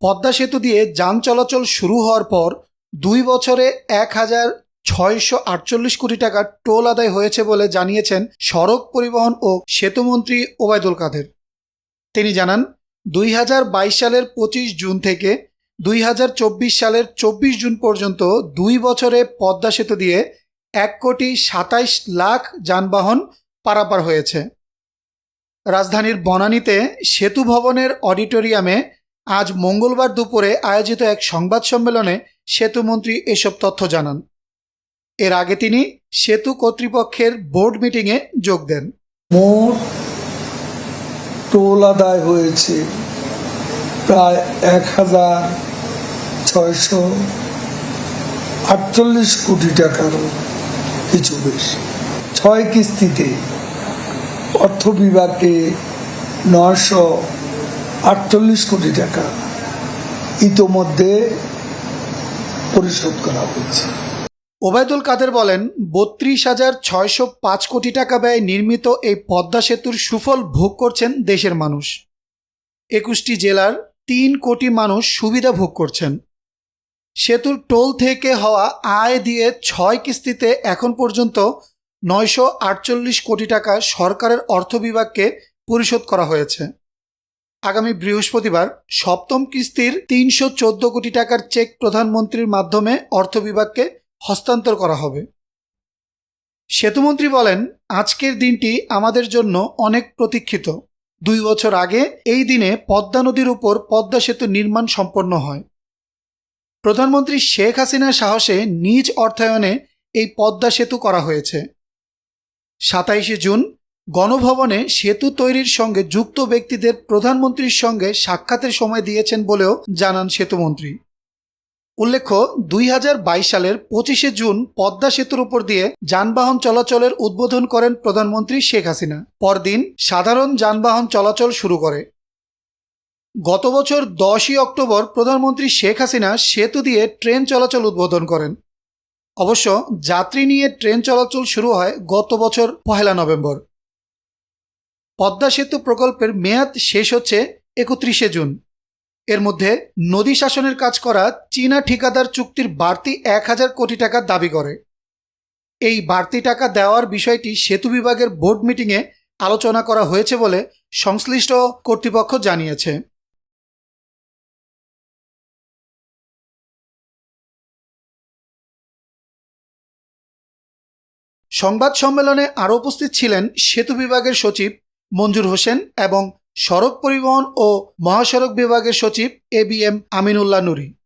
পদ্মা সেতু দিয়ে যান চলাচল শুরু হওয়ার পর দুই বছরে এক হাজার ছয়শো আটচল্লিশ কোটি টাকা টোল আদায় হয়েছে বলে জানিয়েছেন সড়ক পরিবহন ও সেতুমন্ত্রী ওবায়দুল কাদের। তিনি জানান, দুই হাজার বাইশ সালের পঁচিশ জুন থেকে দুই হাজার চব্বিশ সালের চব্বিশ জুন পর্যন্ত দুই বছরে পদ্মা সেতু দিয়ে এক কোটি সাতাইশ লাখ যানবাহন পারাপার হয়েছে। রাজধানীর বনানীতে সেতু ভবনের অডিটোরিয়ামে আজ মঙ্গলবার দুপুরে আয়োজিত এক সংবাদ সম্মেলনে সেতুমন্ত্রী এসব তথ্য জানান। এর আগে তিনি সেতু কর্তৃপক্ষের বোর্ড মিটিংয়ে যোগ দেন। মোট টোল আদায় হয়েছে প্রায় এক হাজার ছয়শো আটচল্লিশ কোটি টাকারও কিছু বেশি ছয় কিস্তিতে অর্থ বিভাগে নশো আটচল্লিশ কোটি টাকা ইতোমধ্যে পরিশোধ করা হয়েছে। ওবায়দুল কাদের বলেন, বত্রিশ হাজার ছয়শো পাঁচ কোটি টাকা ব্যয় নির্মিত এই পদ্মা সেতুর সুফল ভোগ করছেন দেশের মানুষ। একুশটি জেলার তিন কোটি মানুষ সুবিধা ভোগ করছেন। সেতুর টোল থেকে হওয়া আয় দিয়ে ছয় কিস্তিতে এখন পর্যন্ত নয়শো আটচল্লিশ কোটি টাকা সরকারের অর্থ বিভাগকে পরিশোধ করা হয়েছে। আগামী বৃহস্পতিবার সপ্তম কিস্তির তিনশো চোদ্দ কোটি টাকার চেক প্রধানমন্ত্রীর মাধ্যমে অর্থ বিভাগকে হস্তান্তর করা হবে। সেতুমন্ত্রী বলেন, আজকের দিনটি আমাদের জন্য অনেক প্রতীক্ষিত। দুই বছর আগে এই দিনে পদ্মা নদীর উপর পদ্মা সেতু নির্মাণ সম্পন্ন হয়। প্রধানমন্ত্রী শেখ হাসিনার সাহসে নিজ অর্থায়নে এই পদ্মা সেতু করা হয়েছে। সাতাইশে জুন গণভবনে সেতু তৈরির সঙ্গে যুক্ত ব্যক্তিদের প্রধানমন্ত্রীর সঙ্গে সাক্ষাতের সময় দিয়েছেন বলেও জানান সেতুমন্ত্রী উল্লেখ্য, দুই হাজার বাইশ সালের পঁচিশে জুন পদ্মা সেতুর উপর দিয়ে যানবাহন চলাচলের উদ্বোধন করেন প্রধানমন্ত্রী শেখ হাসিনা। পরদিন সাধারণ যানবাহন চলাচল শুরু করে। গত বছর দশই অক্টোবর প্রধানমন্ত্রী শেখ হাসিনা সেতু দিয়ে ট্রেন চলাচল উদ্বোধন করেন। অবশ্য যাত্রী নিয়ে ট্রেন চলাচল শুরু হয় গত বছর পহেলা নভেম্বর। পদ্মা সেতু প্রকল্পের মেয়াদ শেষ হচ্ছে একত্রিশে জুন। এর মধ্যে নদী শাসনের কাজ করা চীনা ঠিকাদার চুক্তির বাড়তি এক হাজার কোটি টাকা দাবি করে। এই বাড়তি টাকা দেওয়ার বিষয়টি সেতু বিভাগের বোর্ড মিটিংয়ে আলোচনা করা হয়েছে বলে সংশ্লিষ্ট কর্তৃপক্ষ জানিয়েছে। সংবাদ সম্মেলনে আরও উপস্থিত ছিলেন সেতু বিভাগের সচিব মঞ্জুর হোসেন এবং সড়ক পরিবহন ও মহাসড়ক বিভাগের সচিব A B M Aminullah Nuri.